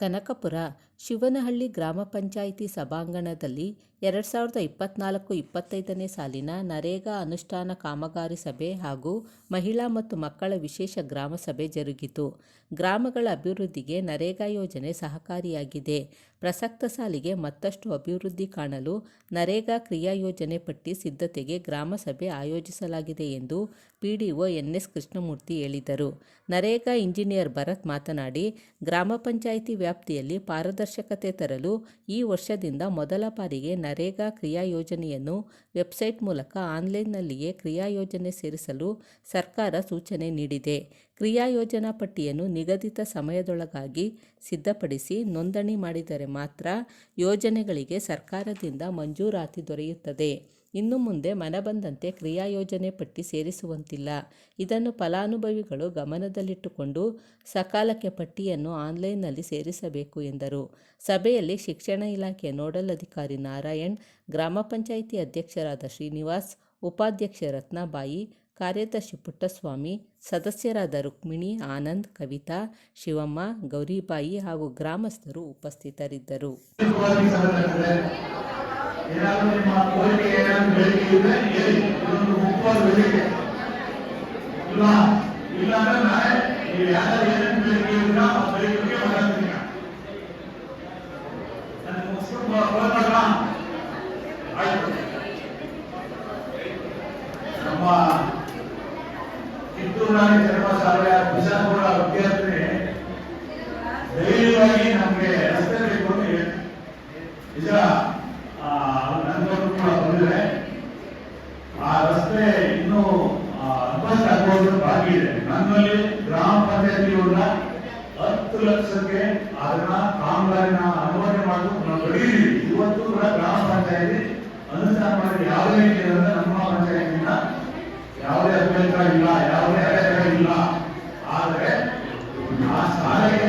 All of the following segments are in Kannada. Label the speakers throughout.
Speaker 1: ಕನಕಪುರ, ಶಿವನಹಳ್ಳಿ ಗ್ರಾಮ ಪಂಚಾಯಿತಿ ಸಭಾಂಗಣದಲ್ಲಿ ಎರಡು ಸಾವಿರದ ಇಪ್ಪತ್ತ್ನಾಲ್ಕು ಇಪ್ಪತ್ತೈದನೇ ಸಾಲಿನ ನರೇಗಾ ಅನುಷ್ಠಾನ ಕಾಮಗಾರಿ ಸಭೆ ಹಾಗೂ ಮಹಿಳಾ ಮತ್ತು ಮಕ್ಕಳ ವಿಶೇಷ ಗ್ರಾಮ ಸಭೆ ಜರುಗಿತು. ಗ್ರಾಮಗಳ ಅಭಿವೃದ್ಧಿಗೆ ನರೇಗಾ ಯೋಜನೆ ಸಹಕಾರಿಯಾಗಿದೆ. ಪ್ರಸಕ್ತ ಸಾಲಿಗೆ ಮತ್ತಷ್ಟು ಅಭಿವೃದ್ಧಿ ಕಾಣಲು ನರೇಗಾ ಕ್ರಿಯಾ ಯೋಜನೆ ಪಟ್ಟಿ ಸಿದ್ಧತೆಗೆ ಗ್ರಾಮಸಭೆ ಆಯೋಜಿಸಲಾಗಿದೆ ಎಂದು ಪಿಡಿಒ ಎನ್ಎಸ್ ಕೃಷ್ಣಮೂರ್ತಿ ಹೇಳಿದರು. ನರೇಗಾ ಇಂಜಿನಿಯರ್ ಭರತ್ ಮಾತನಾಡಿ, ಗ್ರಾಮ ಪಂಚಾಯಿತಿ ವ್ಯಾಪ್ತಿಯಲ್ಲಿ ಪಾರದರ್ಶಕತೆ ತರಲು ಈ ವರ್ಷದಿಂದ ಮೊದಲ ಬಾರಿಗೆ ನರೇಗಾ ಕ್ರಿಯಾ ಯೋಜನೆಯನ್ನು ವೆಬ್ಸೈಟ್ ಮೂಲಕ ಆನ್ಲೈನ್ನಲ್ಲಿಯೇ ಕ್ರಿಯಾ ಯೋಜನೆ ಸೇರಿಸಲು ಸರ್ಕಾರ ಸೂಚನೆ ನೀಡಿದೆ. ಕ್ರಿಯಾ ಯೋಜನಾ ಪಟ್ಟಿಯನ್ನು ನಿಗದಿತ ಸಮಯದೊಳಗಾಗಿ ಸಿದ್ಧಪಡಿಸಿ ನೋಂದಣಿ ಮಾಡಿದರೆ ಮಾತ್ರ ಯೋಜನೆಗಳಿಗೆ ಸರ್ಕಾರದಿಂದ ಮಂಜೂರಾತಿ ದೊರೆಯುತ್ತದೆ. ಇನ್ನು ಮುಂದೆ ಮನಬಂದಂತೆ ಕ್ರಿಯಾ ಯೋಜನೆ ಪಟ್ಟಿ ಸೇರಿಸುವಂತಿಲ್ಲ. ಇದನ್ನು ಫಲಾನುಭವಿಗಳು ಗಮನದಲ್ಲಿಟ್ಟುಕೊಂಡು ಸಕಾಲಕ್ಕೆ ಪಟ್ಟಿಯನ್ನು ಆನ್ಲೈನ್ನಲ್ಲಿ ಸೇರಿಸಬೇಕು ಎಂದರು. ಸಭೆಯಲ್ಲಿ ಶಿಕ್ಷಣ ಇಲಾಖೆಯ ನೋಡಲ್ ಅಧಿಕಾರಿ ನಾರಾಯಣ್, ಗ್ರಾಮ ಪಂಚಾಯಿತಿ ಅಧ್ಯಕ್ಷರಾದ ಶ್ರೀನಿವಾಸ್, ಉಪಾಧ್ಯಕ್ಷ ರತ್ನಾಬಾಯಿ ಕಾರ್ಯದರ್ಶಿ ಪುಟ್ಟಸ್ವಾಮಿ ಸದಸ್ಯರಾದ ರುಕ್ಮಿಣಿ ಆನಂದ್ ಕವಿತಾ ಶಿವಮ್ಮ ಗೌರಿಬಾಯಿ ಹಾಗೂ ಗ್ರಾಮಸ್ಥರು ಉಪಸ್ಥಿತರಿದ್ದರು.
Speaker 2: ಏನಾದರೂ ನಿಮ್ಮ ಕೋರಿಕೆ ಏನಾದರೂ ಬೇಡಿಕೆ ಇದ್ರೆ ಹೇಳಿ ಇದೊಂದು ಮುಖ್ಯವಾದ ಬೇಡಿಕೆ ಇಲ್ಲ ಇಲ್ಲ ಅಂದ್ರೆ ನಾಳೆ ನೀವು ಯಾರು ಏನೇನು ಬೇಡಿಕೆ ಇದ್ರ ಆ ಬೇಡಿಕೆಗೆ ಮಾತಾಡ್ತೀನಿ ನನಗೆ ಮುಗಿಸ್ಬಿಟ್ಟು ಫೋನ್ ಮಾಡ್ಲಾ ಆಯ್ತು ನಮ್ಮ ಕಿತ್ತೂರು ಜನ್ಮ ಚೆನ್ನಮ್ಮ ಶಾಲೆಯ ಬಿಜಾಪುರ ವಿದ್ಯಾರ್ಥಿ ಧೈರ್ಯವಾಗಿ ನಮಗೆ ರಸ್ತೆ ಬೇಕು ನಿಜ ನನ್ಗೊಂದು ಕೂಡ ಬಂದಿದೆ ಆ ರಸ್ತೆ ಇನ್ನೂ ಅಡ್ವಾನ್ಸ್ ಆಗುವುದು ಬಾಕಿ ಇದೆ. ನಮ್ಮಲ್ಲಿ ಗ್ರಾಮ ಪಂಚಾಯತಿಯವ್ರನ್ನ ಹತ್ತು ಲಕ್ಷಕ್ಕೆ ಅದನ್ನ ಕಾಮಗಾರಿನ ಅನುಮತಿ ಮಾಡಬೇಕು ನಾವು ಬೆಳೀತೀವಿ ಇವತ್ತು ಕೂಡ ಗ್ರಾಮ ಪಂಚಾಯತಿ ಅನುಷ್ಠಾನ ಮಾಡಿ ಯಾವುದೇ ನಮ್ಮ ಪಂಚಾಯತಿಯಿಂದ ಯಾವುದೇ ಅಭ್ಯಂತರ ಇಲ್ಲ ಯಾವುದೇ ಅಡೆತಡೆಗಳಿಲ್ಲ ಆದರೆ ಆ ಶಾಲೆಗೆ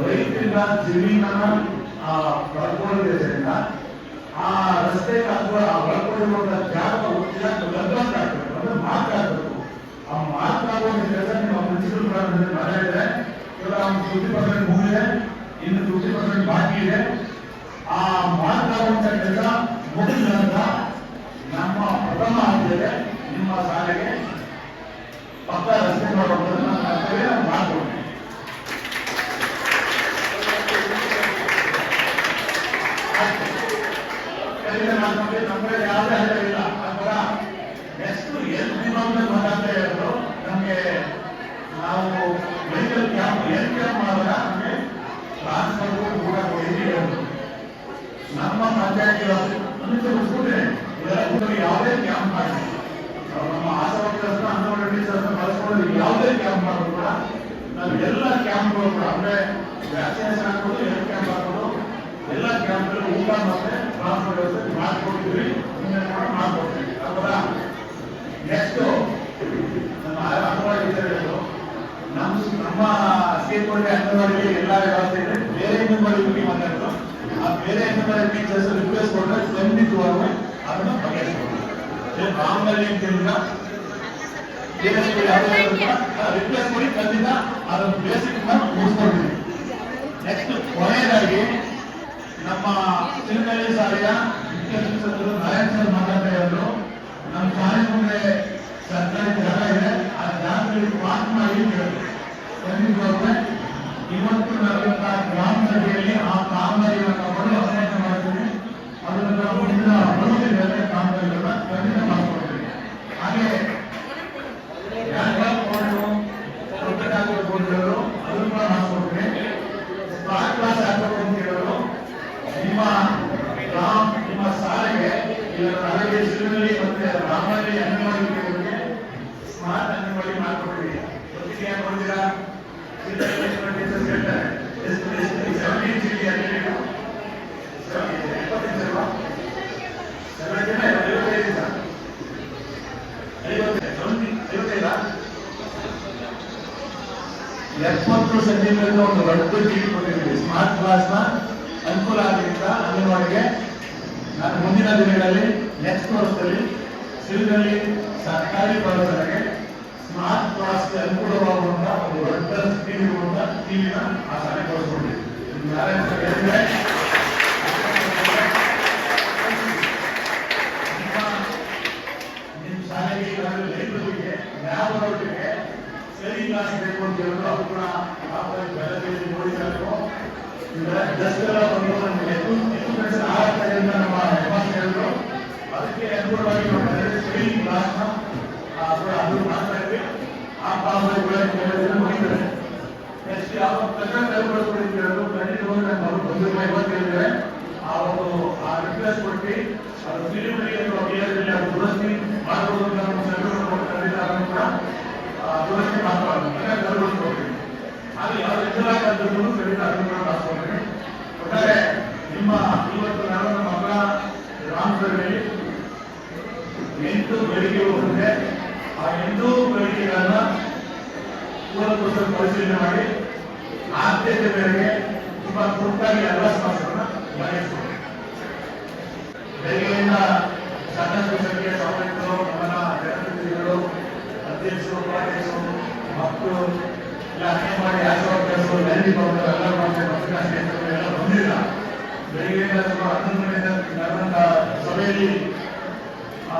Speaker 2: ರೈತರಿಂದ ಜಮೀನನ್ನ ಆ, ಪಡ್ಕೊಂಡಿದ್ದರಿಂದ ಆ ರಸ್ತೆ ಅಥವಾ ಆ ಒಳಗೊಂಡಿರುವಂತಹ ಜಾಗ ಲಭ್ಯತೆ ಆಗ್ಬೇಕು. ಮಾತಾಡಬೇಕು ಆ ಮಾತನಾಡುವ ಕೆಲಸ ನಿಮ್ಮ ಪ್ರಿನ್ಸಿಪಲ್ ಮಾಡಿದ್ರೆ ಇವಾಗ ಫಿಫ್ಟಿ ಪರ್ಸೆಂಟ್ ಮುಗಿದೆ ಇನ್ನು ಫಿಫ್ಟಿ ಪರ್ಸೆಂಟ್ ಬಾಕಿ ಇದೆ. ಆ ಮಾತಾಡುವಂತ ಕೆಲಸ ಮುಗಿದ ನಂತರ ನಮ್ಮ ಪ್ರಥಮ ಆದ್ಯತೆ ನಿಮ್ಮ ಶಾಲೆಗೆ ಪಕ್ಕ ರಸ್ತೆ ಮಾಡುವಂಥದ್ದು ನನ್ನ ಕರ್ತವ್ಯ ನಾನು ಮಾಡ್ಕೊಡ್ತೀನಿ ಮಾಡ್ಕೊಂಡ್ರೆ ನಮ್ಗೆ ಯಾವುದೇ ಹಣ ಇಲ್ಲ. ಅದರ ನೆಕ್ಸ್ಟ್ ಎಲ್ ಡಿಪಾರ್ಟ್ಮೆಂಟ್ ಮಾತಾಡ್ತಾ ಅವರು ನಮಗೆ ನಾವು ಮೆಡಿಕಲ್ ಕ್ಯಾಂಪ್ ಎಲ್ ಕ್ಯಾಂಪ್ ಮಾಡಿದ್ರೆ ನಮಗೆ ಟ್ರಾನ್ಸ್ಫರ್ ಕೂಡ ಕೊಡಿದ್ದೀವಿ ನಮ್ಮ ಪಂಚಾಯತಿ ಅನುಸರಿಸ್ಬಿಟ್ರೆ ಇದೆಲ್ಲ ಯಾವುದೇ ಕ್ಯಾಂಪ್ ಮಾಡಿ. ನಮ್ಮ ವರ್ಕರ್ಸ್ನ ಅಂಗನವಾಡಿ ಟೀಚರ್ಸ್ನ ಬಳಸ್ಕೊಂಡು ಯಾವುದೇ ಕ್ಯಾಂಪ್ ಮಾಡಿದ್ರು ಕೂಡ ನಾವು ಎಲ್ಲ ಕ್ಯಾಂಪ್ಗಳು ಕೂಡ ಅಂದ್ರೆ ವ್ಯಾಕ್ಸಿನೇಷನ್ ಹಾಕೋದು ಎಲ್ ಕ್ಯಾಂಪ್ ಎಲ್ಲ ಕ್ಯಾಂಪ್ಗಳು ಊಟ ಮತ್ತೆ ಟ್ರಾನ್ಸ್ಪೋರ್ಟ್ ವ್ಯವಸ್ಥೆ ಮಾಡ್ಕೊಡ್ತೀವಿ ಮುಂದೆ ಕೂಡ ಮಾಡ್ಕೊಡ್ತೀವಿ ಅಥವಾ ನೆಕ್ಸ್ಟ್ ನಮ್ಮ ಅಂಗನವಾಡಿ ಹೇಳೋದು ನಮ್ಮ ನಮ್ಮ ಸೇರ್ಕೊಂಡ್ರೆ ಅಂಗನವಾಡಿಗೆ ಎಲ್ಲ ವ್ಯವಸ್ಥೆ ಇದೆ. ಬೇರೆ ಅಂಗನವಾಡಿ ಮೀಟಿಂಗ್ ಮಾತಾಡಿದ್ರು ಆ ಬೇರೆ ಅಂಗನವಾಡಿ ಟೀಚರ್ಸ್ ರಿಕ್ವೆಸ್ಟ್ ಕೊಟ್ಟರೆ ಖಂಡಿತವಾಗೂ ಅದನ್ನು ಬಗೆಹರಿಸ್ಬೋದು. ರಾಮಲ್ಲಿ ಅಂತ ರಿಪ್ಲೇಸ್ ರಿಕ್ವೆಸ್ಟ್ ಮಾಡಿ ಖಂಡಿತ ಅದನ್ನು ಬೇಸಿಕ್ ಮುಗಿಸ್ಕೊಡ್ತೀವಿ. ನೆಕ್ಸ್ಟ್ ಕೊನೆಯದಾಗಿ ನಮ್ಮ ತಿರುಮಲೆ ಶಾಲೆಯ ಮುಖ್ಯ ಶಿಕ್ಷಕರು ನಾರಾಯಣ ಸರ್ ನಮ್ಮ ಶಾಲೆ ಮುಂದೆ ಸರ್ಕಾರಿ ಜಾಗ ಇದೆ. ಆ ಜಾಗದಲ್ಲಿ ಪಾರ್ಕ್ ಮಾಡಿ. ಖಂಡಿತವಾಗ್ಲೂ ಇವತ್ತು ನಡೆದಂತ ಗ್ರಾಮ ಸಭೆಯಲ್ಲಿ ಆ ಕಾಮಗಾರಿಯನ್ನು ಮರು ಅಭ್ಯಾಸ ಮಾಡ್ತೀವಿ. ಅದನ್ನು ಮುಂದಿನ ಬರುತ್ತಿದೆ ಕಾಮಗಾರಿಗಳನ್ನ ಖಂಡಿತ ಮಾಡ್ಕೊಡ್ತೀವಿ ಹಾಗೆ ಯಾರ್ಯಾರು ಬೋರ್ಡು, ದೊಡ್ಡದಾಗಿರೋ ಬೋರ್ಡ್ಗಳು, ಅದನ್ನು ಕೂಡ ಮಾಡ್ಕೊಡ್ತೀವಿ ಸ್ಮಾರ್ಟ್ ಕ್ಲಾಸ್ ಹಾಕಬೇಕು ಅಂತ ಹೇಳೋರು ನಿಮ್ಮ ಗ್ರಾಮ ನಿಮ್ಮ ಶಾಲೆಗೆ ಈಗ ನನಗೆ ಶಿವನಲ್ಲಿ ಮತ್ತೆ ರಾಮಲ್ಲಿ ಅಂಗನವಾಡಿ ಸ್ಮಾರ್ಟ್ ಅಂಗನವಾಡಿ ಮಾಡ್ಕೊಡ್ತೀವಿ ಒಟ್ಟಿಗೆ ಏನ್ ಕೊಡ್ತೀರಾ ಸೆವೆಂಟೀನ್ ಸಿಟಿ ಹದಿನೈದು ಎಪ್ಪತ್ತೈದು ಅಲ್ವಾ? ಸೆವೆಂಟೀನ್ ಐವತ್ತೈದು ಸರ್. ಐವತ್ತೈದು ಎಪ್ಪತ್ತು ಸೆಂಟಿಮೀಟರ್ ಒಂದು ದೊಡ್ಡ ಟಿವಿ ಕೊಟ್ಟಿದ್ದೀವಿ ಸ್ಮಾರ್ಟ್ ಕ್ಲಾಸ್ನ ಅನುಕೂಲ ಆಗಲಿಂದ ಅಂಗನವಾಡಿಗೆ? ನಾನು ಮುಂದಿನ ದಿನಗಳಲ್ಲಿ ನೆಕ್ಸ್ಟ್ ವರ್ಷದಲ್ಲಿ ಸಿಲ್ನಲ್ಲಿ ಸರ್ಕಾರಿ ಪ್ರವರ್ತನೆಗೆ ಸ್ಮಾರ್ಟ್ ಕ್ಲಾಸ್ಗೆ ಅನುಕೂಲವಾಗುವಂತಹ ಒಂದು ದೊಡ್ಡ ಸ್ಕ್ರೀನ್ ಇರುವಂತ ಟಿವಿನ ಆ ಶಾಲೆ ಕಳಿಸ್ಕೊಟ್ಟಿದ್ದೀವಿ ಯಾರೇ ಅಂತ ಹೇಳಿದ್ರೆ. ನಿಮ್ಮ ಶಾಲೆಗೆ ಲೈಬ್ರರಿಗೆ ಲ್ಯಾಬ್ ಅವರಿಗೆ ಸರಿ ಕ್ಲಾಸ್ ಬೇಕು ಅಂತ ಹೇಳಿದ್ರು. ಅದು ಕೂಡ ಬೆಳಗ್ಗೆ ನೋಡಿದ್ದಾರೆ ಜಸ್ಟ್ ಎಲ್ಲ ಬಂದು ನಮಗೆ ಇದೆ ಅಂತ ನಮ್ಮ ಹೇಳಿದ್ರು. ಅದಕ್ಕೆ ಅನುಗುಣವಾಗಿ ಕ್ಲಾಸ್ನ ಅದು ಮಾಡ್ತಾ ಆ ಕಾಲದಲ್ಲಿ ಆ ಒಂದು ಆ ರಿಕ್ವೆಸ್ಟ್ ಕೊಟ್ಟು ಅದು ಡಿಲಿವರಿ ಅಥವಾ ಬೇರೆ ಅದು ದುರಸ್ತಿ ಮಾಡಬಹುದು ನಮ್ಮ ಸರ್ಕಾರ ಖಂಡಿತ ಅದನ್ನು ಕೂಡ ಆ, ದುರಸ್ತಿ ಮಾಡಬಾರ್ದು ಕೈಗೊಳಿಸ್ಕೊಡ್ತೀವಿ ಹಾಗೆ ಯಾವ ಖಂಡಿತ ಕೂಡ ಮಾಡಿಸ್ಕೊಡ್ತೀವಿ ಒಟ್ಟಾರೆ ನಿಮ್ಮ ಇವತ್ತು ನಾನು ಮಗ ರಾಮನಗರದಲ್ಲಿ ಎಂಟು ಬೇಡಿಕೆಗಳು ಬಂದಿದೆ ಆ ಎಂಟು ಬೇಡಿಕೆಗಳನ್ನ ಪೂರ್ವಪುಸ್ತಕ ಪರಿಶೀಲನೆ ಮಾಡಿ ಆದ್ಯತೆ ಮೇರೆಗೆ ತುಂಬಾ ತುರ್ತಾಗಿ ಎಲ್ಲ ಸಮಸ್ಯೆಗಳನ್ನ ಬಗೆಹರಿಸಬೇಕು ಬೆಳಗ್ಗೆಯಿಂದ ಸಾಕಷ್ಟು ನಮ್ಮನ್ನ ಜನಪ್ರತಿನಿಧಿಗಳು, ಅಧ್ಯಕ್ಷರು ಉಪಾಧ್ಯಕ್ಷರು ಮಕ್ಕಳು ಮಾಡಿ ಆಶಾವರ್ಕರ್ಸರು ಡೆಲ್ಲಿ ಬಂದರು ಎಲ್ಲ ಮಾಡ್ತಾರೆ ಪತ್ರಿಕಾ ಸ್ನೇಹಿತರು ಎಲ್ಲ ಬಂದಿಲ್ಲ. ಬೆಳಗ್ಗೆಯಿಂದ ಸುಮಾರು ಹನ್ನೊಂದು ಗಂಟೆಯಿಂದ ಸಭೆಯಲ್ಲಿ ಆ,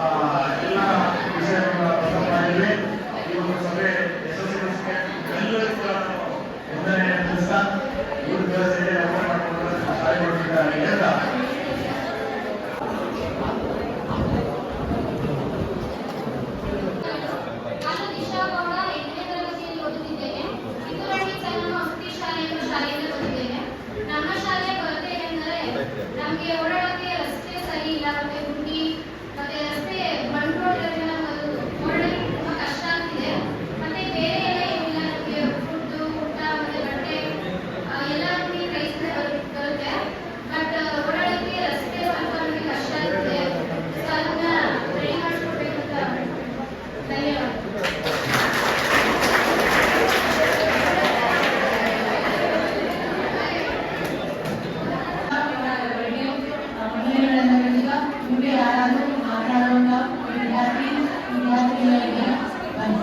Speaker 2: ಎಲ್ಲ ವಿಷಯಗಳನ್ನ ಪ್ರಸ್ತಾಪ ಮಾಡಿದ್ವಿ ಈ ಒಂದು ಸಭೆ ಯಶಸ್ವಿಗೊಳಿಸಕ್ಕೆ ಎಲ್ಲರಿಗೂ ಕೂಡ ನಾನು ಒಂದನೇ ದಿವಸ ಮೂರು ದಿವಸ ಇದೆ ಮಾಡಿಕೊಂಡು ಶಾಲೆ ಕೊಡ್ತಿದ್ದಾರೆ ಹೇಳ್ತಾ
Speaker 3: ನಾನು ದಿಶಾ ಗೌಡ ಎಂಟನೇ ತರಗತಿಯಲ್ಲಿ ಓದುತ್ತಿದ್ದೇನೆ ಕಿತ್ತೂರಾಣಿ ಚೆನ್ನಮ್ಮ ವಸತಿ ಶಾಲೆ ಎಂಬ ಶಾಲೆಯಿಂದ ಬಂದಿದ್ದೇನೆ ನಮ್ಮ ಶಾಲೆಯ ಕೊರತೆ ಏನೆಂದರೆ ನಮಗೆ ಓಡಾಡೋಕ್ಕೆ ರಸ್ತೆ ಸರಿ ಇಲ್ಲ ಮತ್ತೆ ಗುಂಡಿ ಮತ್ತೆ ರಸ್ತೆ ಮಣ್ಣು ರೋಡ್ ಇರೋದ್ರಿಂದ ನಮಗೆ ಓಡಾಡಲಿಕ್ಕೆ ತುಂಬಾ ಕಷ್ಟ ಆಗ್ತಿದೆ ಮತ್ತೆ ಬೇರೆ ಎಲ್ಲ ಏನಿಲ್ಲ ನಮಗೆ ಫುಡ್ ಊಟ ಮತ್ತೆ ಬಟ್ಟೆ ಆ, ಎಲ್ಲ ನಮಗೆ ಕೈಯಿಂದ ಬರುತ್ತೆ ಬಟ್ ಓಡಾಡೋಕ್ಕೆ ರಸ್ತೆ ಸ್ವಲ್ಪ ನಮಗೆ ಕಷ್ಟ ಆಗ್ತಿದೆ ಸೊ ಅದನ್ನ ರೆಡಿ ಮಾಡಿಸ್ಕೊಡ್ಬೇಕು ಅಂತ ಧನ್ಯವಾದ
Speaker 4: ಮಹಿಳೆಯರಿಂದ ಮುಂದೆ ಯಾರಾದರೂ ಮಾತನಾಡುವಂತ ವಿದ್ಯಾರ್ಥಿ ವಿದ್ಯಾರ್ಥಿಗಳಿಗೆ ಬನ್ನಿ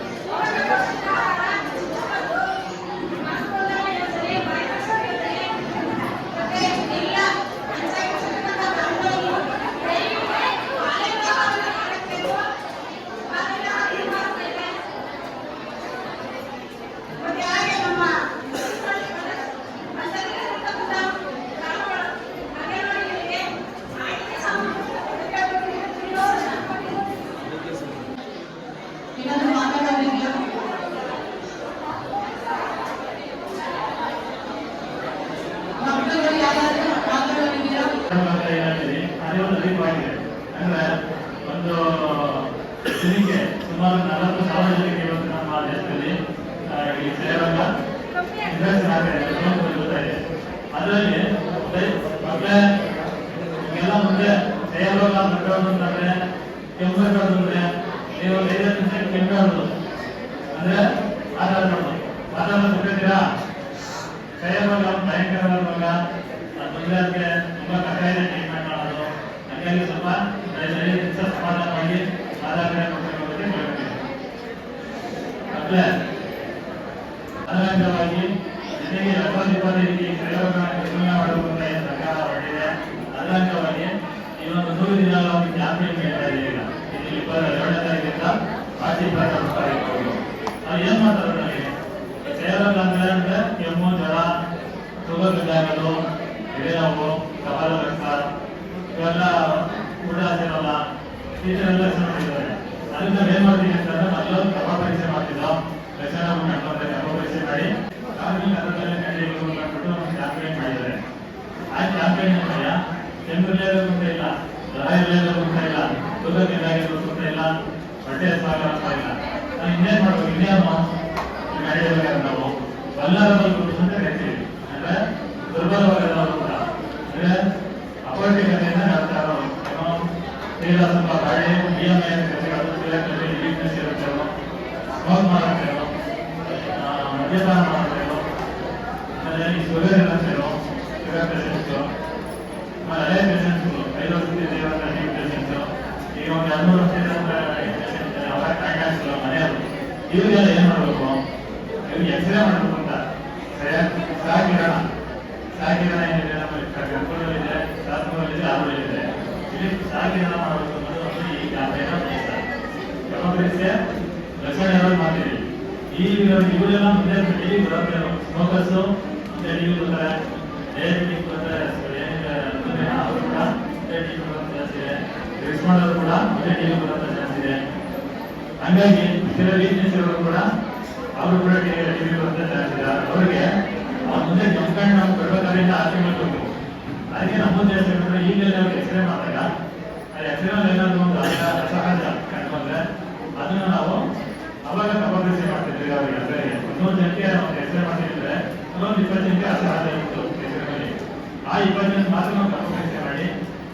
Speaker 4: ಏನಾದರೂ ಮಾತಾಡೋದಿದೆಯಾ ಮಕ್ಕಳು ಯಾರಾದರೂ ಮಾತಾಡೋದಿದೆಯಾ
Speaker 2: ಅಂತ ಏನಾಗಿದೆ ಅದೇ ಒಂದು ರೀಪ್ ಆಗಿದೆ ಅಂದ್ರೆ ಒಂದು ದಿನಕ್ಕೆ ಸುಮಾರು ನಲವತ್ತು ಸಾವಿರ ಜನಕ್ಕೆ ಇವತ್ತು ನಮ್ಮ ದೇಶದಲ್ಲಿ ನಿರ್ದೇಶನ ಆಗಿದೆ ಗೊತ್ತಾಗಿದೆ ಅದರಲ್ಲಿ ಮತ್ತೆ ಎಲ್ಲ ಮುಂದೆ ಮಕ್ಕಳು ಅಂತಂದ್ರೆ ಕೆಂಪು ಮಕ್ಕಳು ಅಂದ್ರೆ ನೀವು ಐದತ್ತು ನಿಮಿಷ ಅಂದ್ರೆ ಆಧಾರ ಮಾಡೋದು ಆಧಾರ ಬಿಟ್ಟಿದ್ದೀರಾ ಕೈಯವಾಗ ಭಯಂಕರ ತುಂಬಾ ಕಷ್ಟ ಇದೆ ಟ್ರೀಟ್ಮೆಂಟ್ ಮಾಡೋದು ಹಂಗಾಗಿ ಸ್ವಲ್ಪ ದಯವಿಟ್ಟು ನಿಮಿಷ ಸಮಾಧಾನ ಮಾಡಿ ಆಧಾರ ಕಾರ್ಡ್ ಕೊಡ್ಬೇಕು ಅಂತ ಕೇಳ್ತೀನಿ ಮತ್ತೆ ಅದರಂಗವಾಗಿ ಜೊತೆಗೆ ಎಪ್ಪತ್ತು ಇಪ್ಪತ್ತೈದಕ್ಕೆ ಈ ಪ್ರಯೋಗಗಳನ್ನು ಪೂರ್ಣ ಮಾಡಬೇಕು ಅಂತ ಏನು ಸರ್ಕಾರ ಹೊರಟಿದೆ ಅದರಂಗವಾಗಿ ಈ ಒಂದು ನೂರು ದಿನಗಳ ಒಂದು ಕ್ಯಾಂಪೇನ್ ಹೇಳ್ತಾ ಇದೆ ಈಗ ಇದು ಇಪ್ಪತ್ತ ಏಳನೇ ತಾರೀಕಿಂದ ಪಾರ್ಟಿ ಇಪ್ಪತ್ತಾರು ತಾರೀಕು ಅದು ಏನ್ ಮಾಡ್ತಾರೆ ನನಗೆ ಸೇರೋಲ್ಲ ಅಂದ್ರೆ ಅಂದ್ರೆ ಕೆಮ್ಮು ಜ್ವರ ಎದೆನೋವು ಕಪಾಲ ರಕ್ತ ಇವೆಲ್ಲ ಊಟ ಸೇರೋಲ್ಲ ಈ ಥರ ಎಲ್ಲ ಹೆಸರು ಮಾಡಿದ್ದಾರೆ. ಅದರಿಂದ ಏನ್ ಮಾಡ್ತೀನಿ ಅಂತಂದ್ರೆ ಮೊದಲು ಕಫ ಪರೀಕ್ಷೆ ಮಾಡ್ತಿದ್ದೋ. ಲಕ್ಷಣ ಮಾಡ್ತಾರೆ ಕಫ ಪರೀಕ್ಷೆ ಮಾಡಿ ಆಮೇಲೆ ಅದರಲ್ಲಿ ಕ್ಯಾಂಡಿಡೇಟ್ಗಳು ಮಾಡ್ಬಿಟ್ಟು ಒಂದು ಕ್ಯಾಂಪೇನ್ ಮಾಡಿದ್ದಾರೆ. ಆ ಕ್ಯಾಂಪೇನ್ ಅನ್ವಯ ಕೆಮ್ಮು ಇಲ್ಲದೆ ಇಲ್ಲ ಜ್ವರ ಇಲ್ಲದೆ ಗುಂತ ಇಲ್ಲ ಶುಗರ್ ಇಲ್ಲದೆ ಗುಂತ ಇಲ್ಲ
Speaker 5: ಹೊಟ್ಟೆ ಸ್ವಾಗತ ಇಲ್ಲ. ನಾನು ಇನ್ನೇನ್ ಮಾಡ್ಬೇಕು, ಇನ್ನೇನು? ನಡೆಯಬೇಕಂತ ನಾವು? ಗ್ರೂಪ್ಸ್ ಅಂತ ಕರಿತೀವಿ ಅಂದ್ರೆ ದುರ್ಬಲವಾಗಿರೋರು ಕೂಡ ಅಂದ್ರೆ ಅಪೌಷ್ಟಿಕತೆಯಿಂದ ಹೇಳ್ತಾ ಇರೋರು ಏನೋ ಸ್ವಲ್ಪ ಗಾಳಿ ಕೆಲಸಗಳು ತಿಲಕಲ್ಲಿ ವೀಕ್ನೆಸ್ ಇರುತ್ತೇನೋ ಸ್ಮೋಕ್ ಮಾಡುತ್ತೇನೋ ಮದ್ಯಪಾನ ಮಾಡುತ್ತೇನೋ ಆಮೇಲೆ ಈ ಶುಗರ್ ಇರುತ್ತೇನೋ ಶುಗರ್ ಪೇಷಂಟ್ಸು ಹಳೆ ಪೇಷಂಟ್ಸು ಐದು ವರ್ಷದ ದೇವರ ಪೇಷಂಟ್ಸು ಈಗ ಒಂದು ಎರಡು ವರ್ಷದ ಪೇಷಂಟ್ ಅವರ ಕಾಂಟ್ಯಾಕ್ಟ್ಸ್ ಮನೆಯವರು ಇವರಿಗೆಲ್ಲ ಏನ್ ಮಾಡಬೇಕು ಇವ್ರಿಗೆ ಎಕ್ಸ್ರೇ ಮಾಡಬೇಕು ಅಂತ ಸರಿಯಾಗಿ ಸಾಕಿರೋಣ ಸಾಕಿರೋಣ ಏನಿದೆ ನಮ್ಮಲ್ಲಿ ಕರ್ಪೂರದಲ್ಲಿದೆ ಶಾಸ್ತ್ರದಲ್ಲಿದೆ ಆರೋಗ್ಯದಲ್ಲಿದೆ ಇಲ್ಲಿ ಸಾಕಿರೋಣ ಮಾಡಬೇಕು ಅನ್ನೋದು ಒಂದು ಈ ಕ್ಯಾಂಪೇನ್ ಡೆಮೋಕ್ರಸಿಯ ಯಾರು ಮಾಡ್ತೀವಿ ಈ ಇವರೆಲ್ಲ ಮುಂದೆ ಟಿವಿ ಬರುತ್ತೆ ಸ್ಮೋಕರ್ಸ್ ಮುಂದೆ ಬರ್ತಾರೆ ಕೂಡ ಜಾಸ್ತಿ ಇದೆ. ಜಾಸ್ತಿ ಹಂಗಾಗಿ ಕೆಲವು ಕೂಡ ಅವರು ಕೂಡ ಜಾಸ್ತಿ ಅವರಿಗೆ ಅವ್ರ ಮುಂದೆ ನಾವು ಮಾಡಬೇಕು ನಮ್ಮ ಅವ್ರಿಗೆ ಎಕ್ಸ್ರೇ ಮಾಡಿದಾಗ ಎಕ್ಸ್ರೇ ಒಂದು ಅಸ ಅಸಹಜ ಕಂಡುಬಂದ್ರೆ ಅದನ್ನ ನಾವು ಅವಾಗ ತಪಾಸಣೆ ಮಾಡ್ತಿದ್ವಿ ಅವರಿಗೆ ಅಂದ್ರೆ ಇನ್ನೂರು ಜನಕ್ಕೆ ಮಾಡಿದ್ರೆ ಕೆಲವೊಂದು ಜನಕ್ಕೆ ಅಸಹಜ ಇತ್ತು ಎಕ್ಸ್ರೇನಲ್ಲಿ ಆ ಇಪ್ಪತ್ತು ಜನ ಮಾತ್ರ ನಾವು ತಪಾಸಣೆ ಮಾಡಿ,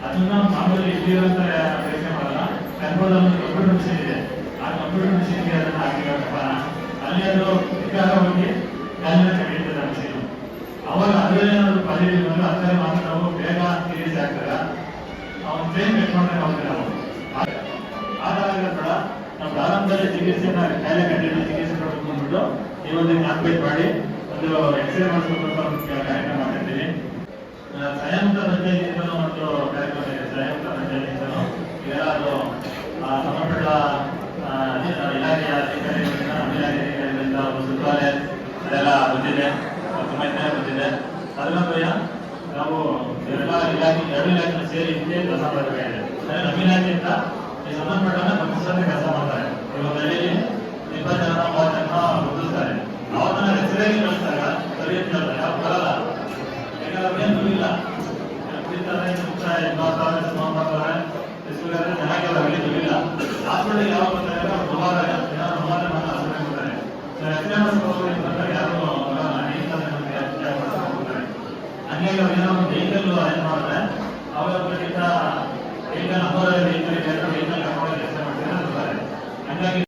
Speaker 5: ಅದನ್ನ ಮಾಮೂಲಿ ಇಲ್ಲಿರುವಂತ ಪರೀಕ್ಷೆ ಮಾಡಲ್ಲ ಕಂಟ್ರೋಲ್ ಒಂದು ಕಂಪ್ಯೂಟರ್ ಮಿಷನ್ ಇದೆ. ಆ ಕಂಪ್ಯೂಟರ್ ಮಿಷನ್ಗೆ ಅದನ್ನ ಹಾಕಿರಪ್ಪ ಅಲ್ಲಿ ಅದು ವಿಕಾರ ಹೋಗಿ ಕಾಲಿನ ಕಡಿತದ ಮಿಷನ್ ಅವಾಗ ಅದರಲ್ಲಿ ಏನಾದ್ರು ಪಾಸಿಟಿವ್ ಬಂದ್ರೆ ಮಾತ್ರ ನಾವು ಬೇಗ ಸೀರಿಯಸ್ ಆಗ್ತಾರ ಅವ್ನು ಟ್ರೈನ್ ಕಟ್ ಮಾಡ್ದಂಗೆ ಹೋಗ್ತೀವಿ ನಾವು. ಆದಾಗ ಕೂಡ ನಾವು ಪ್ರಾರಂಭದಲ್ಲಿ ಚಿಕಿತ್ಸೆನ ಕಾಯಿಲೆ ಅಂದ್ಬಿಟ್ಟು ಈ ಕ್ಯಾಂಪೇನ್ ಮಾಡಿ. ಒಂದು ಎಕ್ಸ್ರೇ ಮಾಡಿಸ್ಕೊಂಡು ಒಂದು ಕಾರ್ಯಕ್ರಮ ಮಾಡಿರ್ತೀವಿ ಆ, ಸಂಯುಕ್ತ ಒಂದು ಕಾರ್ಯಕ್ರಮ ಇದೆ. ಇದೆಲ್ಲ ಅದು ಆ, ಸಂಬಂಧಪಟ್ಟ ಇಲಾಖೆಯ ಅಧಿಕಾರಿಗಳಿಂದ ಅಧಿಕಾರಿಗಳಿಂದ ಒಂದು ಸಚಿವಾಲಯ ಅದೆಲ್ಲ ಬಂದಿದೆ. ಚೆನ್ನಾಗಿ ಬಂದಿದೆ. ಅದನ್ನ ನಾವು ಎಲ್ಲ ಇಲಾಖೆ ಎರಡು ಇಲಾಖೆ ಸೇರಿ ಇದೇ ಕೆಲಸ ಮಾಡಬೇಕಾಗಿದೆ ನಮ್ಮ ಈ ಸಂಬಂಧಪಟ್ಟ ಕೆಲಸ ಮಾಡ್ತಾರೆ ಇವಾಗ ಇಪ್ಪತ್ತು ಜನ ಮೂವತ್ತು ಜನ ಗುರುತಿಸ್ತಾರೆ ಅವನ್ನ ಹೆಸರಿಗೆ ಕಳಿಸ್ತಾರೆ ಸರಿಯಾಗಿ ಹೇಳ್ತಾರೆ ಅವ್ರು ಬರಲ್ಲ ಯಾಕಂದ್ರೆ ಅವ್ರಿಗೆ ಇಲ್ಲ ಕುಡಿತಾರೆ ಮುಕ್ತಾಯ ಮಾಡ್ತಾರೆ ಸುಮಾರು ಮಾಡ್ತಾರೆ ಶುಗರ್ ಚೆನ್ನಾಗಿ ಅವ್ರ ಹಳ್ಳಿ ಗೊತ್ತಿಲ್ಲ ಹಾಸ್ಪಿಟಲ್ ಯಾವಾಗ ಬರ್ತಾರೆ ಅವ್ರು ಸುಮಾರು ಏನಾದ್ರು ಸುಮಾರು ಮಾತ್ರ ಹಾಸ್ಪಿಟಲ್ ಬರ್ತಾರೆ ರಚನೆ ಮಾಡಿಸ್ಕೊಂಡು ಯಾರು ಬರಲ್ಲ ಹೋಗ್ತಾರೆ. ಹಂಗಾಗಿ ಅವ್ರು ಏನೋ ಒಂದು ವೆಹಿಕಲ್ ಅರೇಂಜ್ ಮಾಡಿದ್ರೆ ಅವಾಗ ವೆಹಿಕಲ್ ನಂಬರ್ ವೆಹಿಕಲ್ ವೆಹಿಕಲ್ ಕರ್ಕೊಂಡು ಕೆಲಸ ಮಾಡ್ತಾರೆ ಹಂಗಾಗಿ